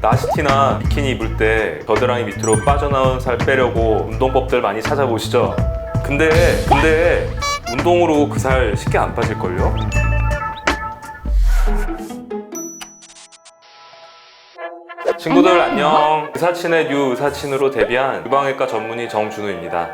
나시티나 비키니 입을 때 겨드랑이 밑으로 빠져나온 살 빼려고 운동법들 많이 찾아보시죠? 근데 근데 운동으로 그 살 쉽게 안 빠질걸요? 친구들 안녕 의사친의 뉴 의사친으로 데뷔한 유방외과 전문의 정준우입니다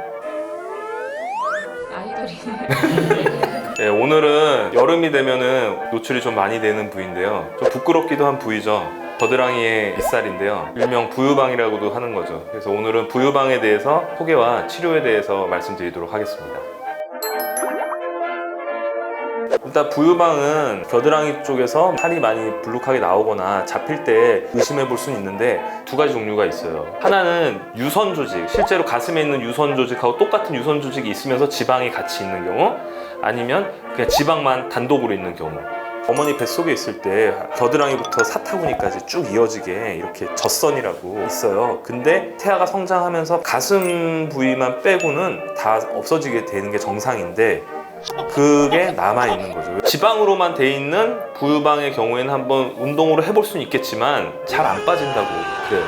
아이돌이네. 네, 오늘은 여름이 되면은 노출이 좀 많이 되는 부위인데요. 좀 부끄럽기도 한 부위죠. 겨드랑이의 빗살인데요. 일명 부유방이라고도 하는 거죠. 그래서 오늘은 부유방에 대해서 소개와 치료에 대해서 말씀드리도록 하겠습니다. 일단 부유방은 겨드랑이 쪽에서 살이 많이 불룩하게 나오거나 잡힐 때 의심해 볼 수는 있는데 두 가지 종류가 있어요. 하나는 유선 조직, 실제로 가슴에 있는 유선 조직하고 똑같은 유선 조직이 있으면서 지방이 같이 있는 경우, 아니면 그냥 지방만 단독으로 있는 경우. 어머니 뱃속에 있을 때 겨드랑이부터 사타구니까지 쭉 이어지게 이렇게 젖선이라고 있어요. 근데 태아가 성장하면서 가슴 부위만 빼고는 다 없어지게 되는 게 정상인데 그게 남아 있는 거죠. 지방으로만 돼 있는 부유방의 경우에는 한번 운동으로 해볼 수는 있겠지만 잘 안 빠진다고 그래요.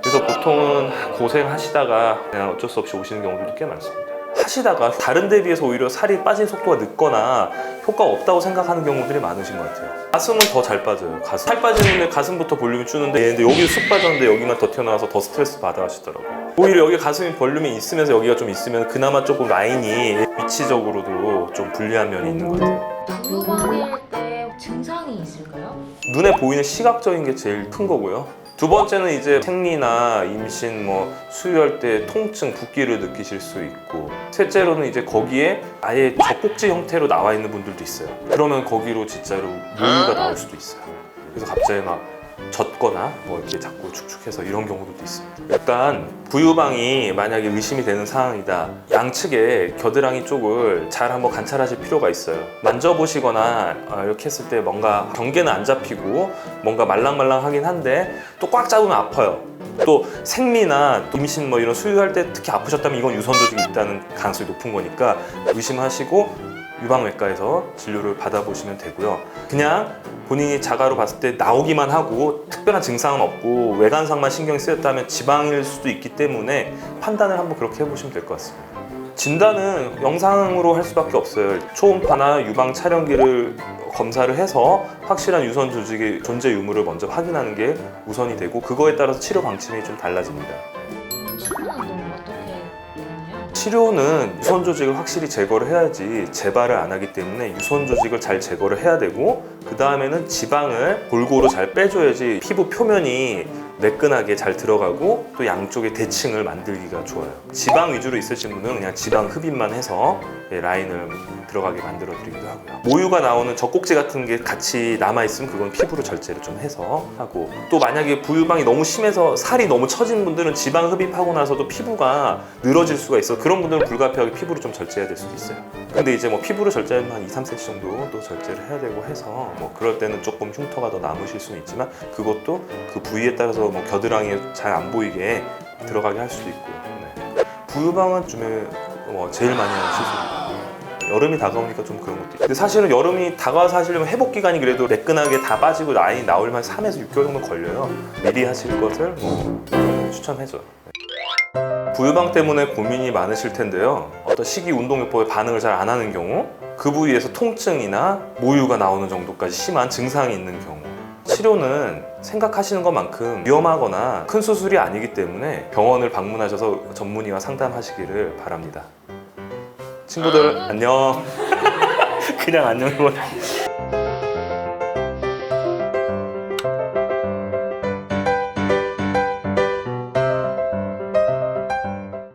그래서 보통은 고생하시다가 그냥 어쩔 수 없이 오시는 경우들도 꽤 많습니다. 하시다가 다른 데 비해서 오히려 살이 빠진 속도가 늦거나 효과가 없다고 생각하는 경우들이 많으신 것 같아요. 가슴은 더 잘 빠져요. 가슴. 살 빠지는데 가슴부터 볼륨이 주는데 얘는데 여기 쑥 빠졌는데 여기만 더 튀어나와서 더 스트레스 받아 하시더라고요. 오히려 여기 가슴이 볼륨이 있으면서 여기가 좀 있으면 그나마 조금 라인이 위치적으로도 좀 불리한 면이 있는 것 같아요. 부유방일 때 증상이 있을까요? 눈에 보이는 시각적인 게 제일 큰 거고요. 두 번째는 이제 생리나 임신, 뭐 수유할 때 통증, 붓기를 느끼실 수 있고 셋째로는 이제 거기에 아예 젖꼭지 형태로 나와 있는 분들도 있어요. 그러면 거기로 진짜로 모유가 나올 수도 있어요. 그래서 갑자기 막 젖거나 뭐 이렇게 자꾸 축축해서 이런 경우도 있습니다. 일단 부유방이 만약에 의심이 되는 상황이다. 양측의 겨드랑이 쪽을 잘 한번 관찰하실 필요가 있어요. 만져보시거나 어, 이렇게 했을 때 뭔가 경계는 안 잡히고 뭔가 말랑말랑하긴 한데 또 꽉 잡으면 아파요. 또 생리나 또 임신 뭐 이런 수유할 때 특히 아프셨다면 이건 유선 조직이 있다는 가능성이 높은 거니까 의심하시고 유방외과에서 진료를 받아보시면 되고요. 그냥 본인이 자가로 봤을 때 나오기만 하고 특별한 증상은 없고 외관상만 신경이 쓰였다면 지방일 수도 있기 때문에 판단을 한번 그렇게 해보시면 될 것 같습니다. 진단은 영상으로 할 수밖에 없어요. 초음파나 유방 촬영기를 검사를 해서 확실한 유선 조직의 존재 유무를 먼저 확인하는 게 우선이 되고 그거에 따라서 치료 방침이 좀 달라집니다. 치료는 유선 조직을 확실히 제거를 해야지 재발을 안 하기 때문에 유선 조직을 잘 제거를 해야 되고 그 다음에는 지방을 골고루 잘 빼줘야지 피부 표면이 매끈하게 잘 들어가고 또 양쪽에 대칭을 만들기가 좋아요. 지방 위주로 있으신 분은 그냥 지방 흡입만 해서 예, 라인을 들어가게 만들어 드리기도 하고요. 모유가 나오는 젖꼭지 같은 게 같이 남아 있으면 그건 피부로 절제를 좀 해서 하고 또 만약에 부유방이 너무 심해서 살이 너무 처진 분들은 지방 흡입하고 나서도 피부가 늘어질 수가 있어. 그런 분들은 불가피하게 피부를 좀 절제해야 될 수도 있어요. 근데 이제 뭐 피부를 절제하면 한 2, 3cm 정도 또 절제를 해야 되고 해서 뭐 그럴 때는 조금 흉터가 더 남으실 수는 있지만 그것도 그 부위에 따라서 뭐 겨드랑이에 잘안 보이게 들어가게 할 수도 있고요. 네. 부유방은 좀에 뭐 제일 많이 하는 시술입니다. 여름이 다가오니까 좀 그런 것도 있고 근데 사실은 여름이 다가와서 하시려면 회복 기간이 그래도 매끈하게 다 빠지고 라인이 나오려면 3에서 6개월 정도 걸려요 미리 하실 것을 뭐 추천해줘요 부유방 때문에 고민이 많으실 텐데요 어떤 식이 운동요법에 반응을 잘 안 하는 경우 그 부위에서 통증이나 모유가 나오는 정도까지 심한 증상이 있는 경우 치료는 생각하시는 것만큼 위험하거나 큰 수술이 아니기 때문에 병원을 방문하셔서 전문의와 상담하시기를 바랍니다. 친구들 안녕. 그냥 안녕이고